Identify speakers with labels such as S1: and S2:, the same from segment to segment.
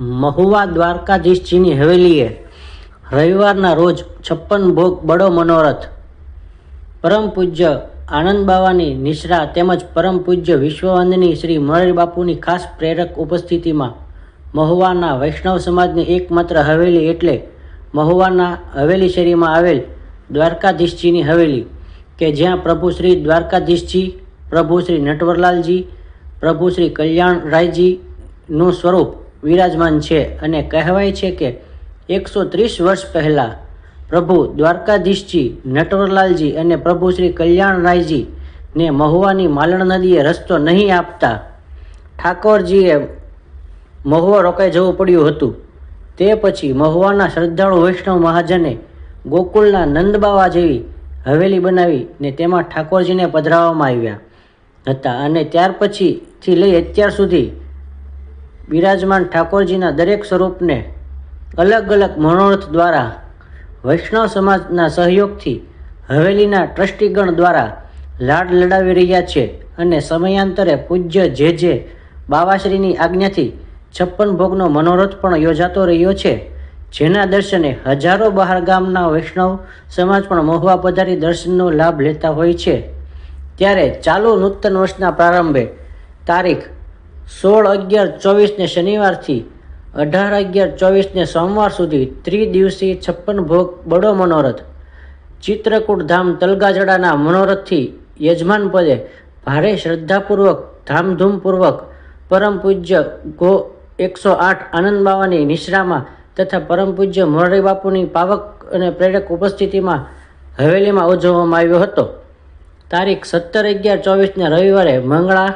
S1: મહુવા દ્વારકાધીશજીની હવેલીએ રવિવારના રોજ છપ્પન ભોગ બડો મનોરથ. પરમ પૂજ્ય આનંદ બાવાની નિશ્રા તેમજ પરમ પૂજ્ય વિશ્વવંદની શ્રી મોરારી બાપુની ખાસ પ્રેરક ઉપસ્થિતિમાં મહુવાના વૈષ્ણવ સમાજની એકમાત્ર હવેલી એટલે મહુવાના હવેલી શેરીમાં આવેલ દ્વારકાધીશજીની હવેલી, કે જ્યાં પ્રભુ શ્રી દ્વારકાધીશજી, પ્રભુ શ્રી નટવરલાલજી, પ્રભુ શ્રી કલ્યાણરાયજીનું સ્વરૂપ વિરાજમાન છે અને કહેવાય છે કે એકસો ત્રીસ વર્ષ પહેલાં પ્રભુ દ્વારકાધીશજી નટવરલાલજી અને પ્રભુ શ્રી કલ્યાણરાયજી ને મહુવાની માલણ નદીએ રસ્તો નહીં આપતા ઠાકોરજીએ મહુવા રોકાઈ જવું પડ્યું હતું. તે પછી મહુવાના શ્રદ્ધાળુ વૈષ્ણવ મહાજને ગોકુલના નંદબાવા જેવી હવેલી બનાવી ને તેમાં ઠાકોરજીને પધરાવવામાં આવ્યા હતા અને ત્યાર પછીથી લઈ અત્યાર સુધી બિરાજમાન ઠાકોરજીના દરેક સ્વરૂપને અલગ અલગ મનોરથ દ્વારા વૈષ્ણવ સમાજના સહયોગથી હવેલીના ટ્રસ્ટીગણ દ્વારા લાડ લડાવી રહ્યા છે અને સમયાંતરે પૂજ્ય જે જે બાવાશ્રીની આજ્ઞાથી છપ્પન ભોગનો મનોરથ પણ યોજાતો રહ્યો છે. જેના દર્શને હજારો બહાર ગામના વૈષ્ણવ સમાજ પણ મહુવા પધારી દર્શનનો લાભ લેતા હોય છે. ત્યારે ચાલુ નૂતન વર્ષના પ્રારંભે તારીખ સોળ અગિયાર ચોવીસને શનિવારથી અઢાર અગિયાર ચોવીસને સોમવાર સુધી ત્રિદિવસીય છપ્પન ભોગ બડો મનોરથ. ચિત્રકૂટ ધામ તલગાજડાના મનોરથથી યજમાન પદે ભારે શ્રદ્ધાપૂર્વક, ધામધૂમપૂર્વક, પરમ પૂજ્ય ગો એકસો આઠ આનંદ બાવાની નિશ્રામાં તથા પરમ પૂજ્ય મોરારી બાપુની પાવક અને પ્રેરક ઉપસ્થિતિમાં હવેલીમાં ઉજવવામાં આવ્યો હતો. તારીખ સત્તર અગિયાર ચોવીસને રવિવારે મંગળા,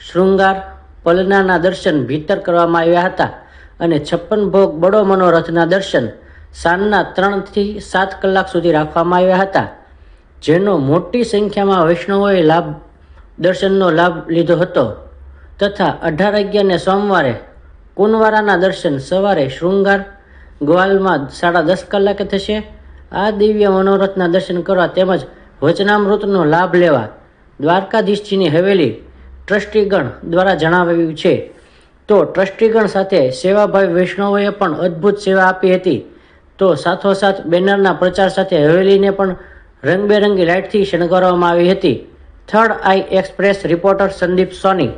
S1: શૃંગાર પલનાના દર્શન ભીતર કરવામાં આવ્યા હતા અને છપ્પન ભોગ બડો મનોરથના દર્શન સાંજના ત્રણથી સાત કલાક સુધી રાખવામાં આવ્યા હતા. જેનો મોટી સંખ્યામાં વૈષ્ણવોએ લાભ, દર્શનનો લાભ લીધો હતો. તથા અઢાર અગિયારને સોમવારે કુનવારાના દર્શન સવારે શૃંગાર, ગ્વાલમાં સાડા દસ કલાકે થશે. આ દિવ્ય મનોરથના દર્શન કરવા તેમજ વચનામૃતનો લાભ લેવા દ્વારકાધીશજીની હવેલી ટ્રસ્ટીગણ દ્વારા જણાવાયું છે. તો ટ્રસ્ટીગણ સાથે સેવાભાઈ વૈષ્ણવોએ પણ અદ્ભુત સેવા આપી હતી. તો સાથોસાથ બેનરના પ્રચાર સાથે હવેલીને પણ રંગબેરંગી લાઇટથી શણગારવામાં આવી હતી. Third eye express reporter Sandeep Soni.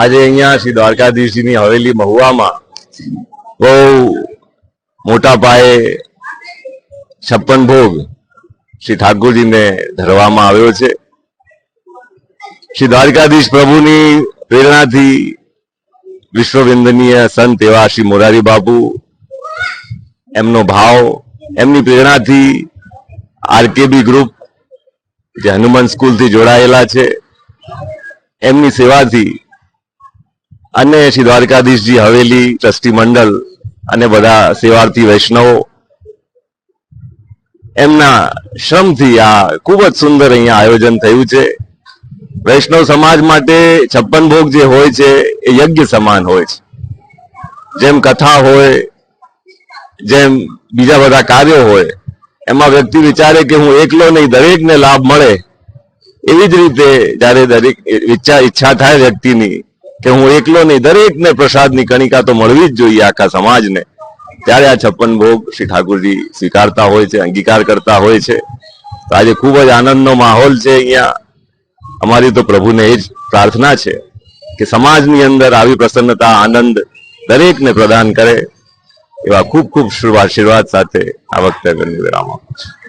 S2: આજે અહીંયા શ્રી દ્વારકાધીશજીની હવેલી મહુવામાં બહુ મોટા પાયે છપ્પન ભોગ શ્રી ઠાકોરજીને ધરવામાં આવ્યો છે. શ્રી દ્વારકાધીશ પ્રભુની પ્રેરણાથી વિશ્વવિંદનીય સંત એવા શ્રી મોરારી બાપુ, એમનો ભાવ, એમની પ્રેરણાથી આરકેબી ગ્રુપ, જે હનુમાન સ્કૂલથી જોડાયેલા છે, એમની સેવાથી અને શ્રી દ્વારકાધીશજી હવેલી ટ્રસ્ટી મંડળ અને બધા સેવાર્થી વૈષ્ણવો, એમના શ્રમથી આ ખૂબ જ સુંદર અહીંયા આયોજન થયું છે. વૈષ્ણવ સમાજ માટે છપ્પન ભોગ જે હોય છે, એ યજ્ઞ સમાન હોય છે. જેમ કથા હોય, જેમ બીજા બધા કાર્યો હોય, એમાં વ્યક્તિ વિચારે કે હું એકલો નહીં, દરેકને લાભ મળે. એવી જ રીતે જ્યારે દરેક ઈચ્છા ઈચ્છા થાય વ્યક્તિની કે હું એકલો નહીં, દરેકને પ્રસાદની કણિકા તો મળવી જ જોઈએ આખા સમાજને. ત્યારે આ છપ્પન ભોગ શ્રી ઠાકુરજી સ્વીકારતા હોય છે, અંગીકાર કરતા હોય છે. તો આજે ખૂબ જ આનંદનો માહોલ છે અહીંયા. અમારી તો પ્રભુને એ જ પ્રાર્થના છે કે સમાજની અંદર આવી પ્રસન્નતા, આનંદ દરેકને પ્રદાન કરે. એવા ખૂબ ખૂબ આશીર્વાદ સાથે આ વખતે વિરામ આપું છું.